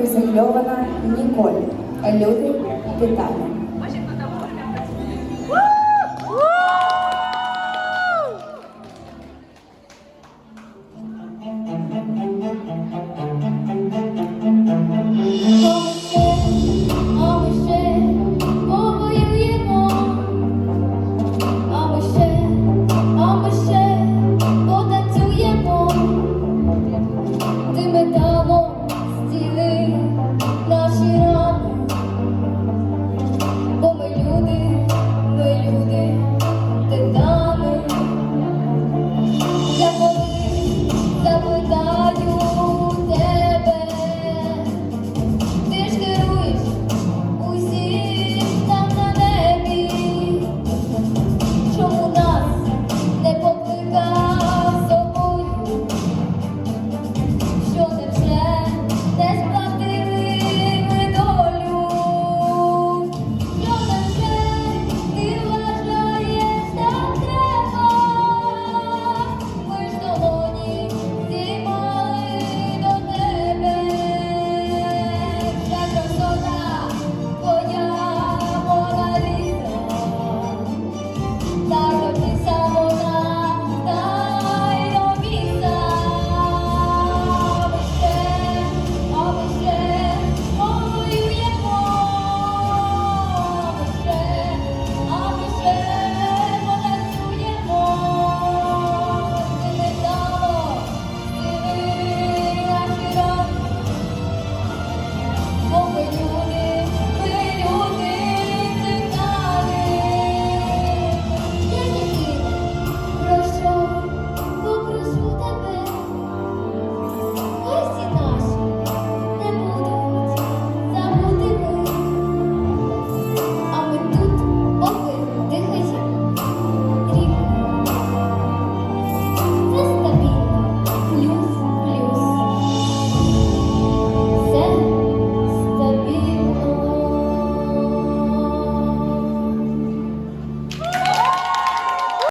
приземльована Ніколь. Люди питання.